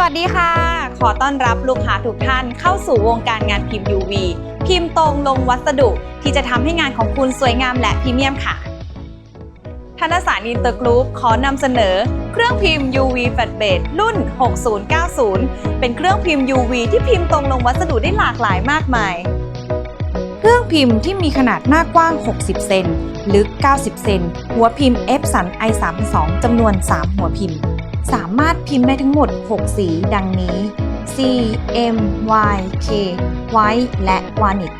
วัสดีค่ะ ขอต้อนรับลูกค้าทุกท่านเข้าสู่วงการงานพิมพ์ UV พิมพ์ตรงลงวัสดุที่จะทำให้งานของคุณสวยงามและพรีเมียมค่ะธนสารอินเตอร์กรุ๊ปขอนำเสนอ เครื่องพิมพ์ UV Flat Bed รุ่น 6090 เป็นเครื่องพิมพ์ UV ที่พิมพ์ตรงลงวัสดุได้หลากหลายมากมาย รื่องพิมพ์ที่มีขนาดหน้ากว้าง 60 เซน ลึก 90 เซน หัวพิมพ์ F สัน i 3 2จำนวน 3 หัวพิมพ์ สามารถพิมพ์ได้ทั้งหมด 6 สีดังนี้ C M Y K White และ v a n i t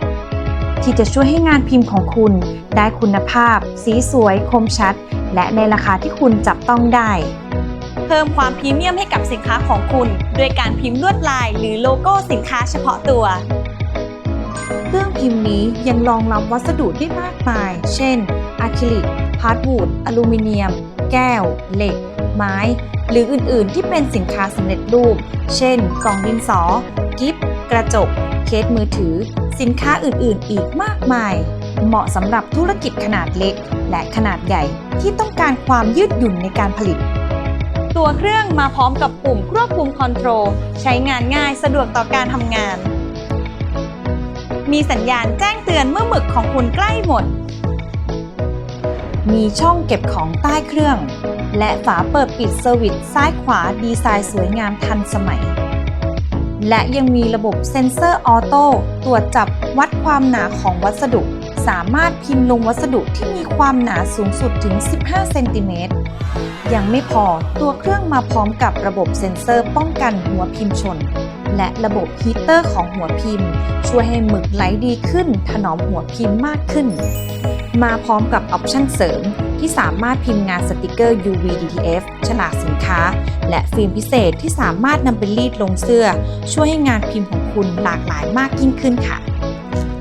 ที่จะช่วยให้งานพิมพ์ของคุณ ได้คุณภาพ สีสวย คมชัด และในราคาที่คุณจับต้องได้ เพิ่มความพรีเมียมให้กับสินค้าของคุณ ด้วยการพิมพ์ลวดลาย หรือโลโก้สินค้าเฉพาะตัว เครื่อง พิมพ์นี้ยังรองรับวัสดุได้มากมาย เช่นอะคริลิก พาร์ทวูด อลูมิเนียม แก้ว เหล็ก ไม้ หรืออื่นๆ ที่เป็นสินค้าสำเร็จรูป เช่น กล่องดินสอ กิฟต์ กระจก เคสมือถือ สินค้าอื่นๆ อีกมากมาย เหมาะสำหรับธุรกิจขนาดเล็ก และขนาดใหญ่ที่ต้องการความยืดหยุ่นในการผลิตตัวเครื่องมาพร้อมกับปุ่มควบคุมคอนโทรลใช้งานง่ายสะดวกต่อการทำงาน มีสัญญาณแจ้งเตือนเมื่อหมึกของคุณใกล้หมด มีช่องเก็บของใต้เครื่อง และฝาเปิดปิดเซอร์วิสซ้ายขวาดีไซน์สวยงามทันสมัย และยังมีระบบเซ็นเซอร์ออโต้ตรวจจับวัดความหนาของวัสดุ สามารถพิมพ์ลงวัสดุที่มีความหนาสูงสุดถึง 15 เซนติเมตร ยังไม่พอตัวเครื่องมาพร้อมกับระบบเซ็นเซอร์ป้องกันหัวพิมพ์ชน และระบบฮีเตอร์ของหัวพิมพ์ ช่วยให้หมึกไหลดีขึ้น ถนอมหัวพิมพ์มากขึ้น มาพร้อมกับออปชั่นเสริม ที่สามารถพิมพ์งานสติกเกอร์ UV DTF ฉลากสินค้า และฟิล์มพิเศษที่สามารถนำไปรีดลงเสื้อ ช่วยให้งานพิมพ์ของคุณหลากหลายมากยิ่งขึ้นค่ะ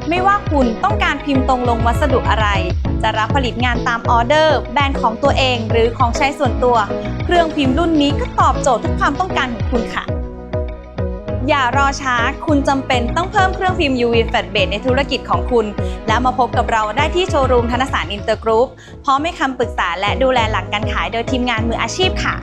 ไม่ว่าคุณต้องการพิมพ์ตรงลงวัสดุอะไร จะรับผลิตงานตามออเดอร์ แบรนด์ของตัวเอง หรือของใช้ส่วนตัว เครื่องพิมพ์รุ่นนี้ก็ตอบโจทย์ทุกความต้องการของคุณค่ะ อย่ารอช้า คุณจำเป็นต้องเพิ่มเครื่องพิมพ์ UV Flat Bed ในธุรกิจของคุณ แล้วมาพบกับเราได้ที่โชว์รูมธนสารอินเตอร์กรุ๊ปพร้อมให้คำปรึกษาและดูแลหลังการขายโดยทีมงานมืออาชีพค่ะ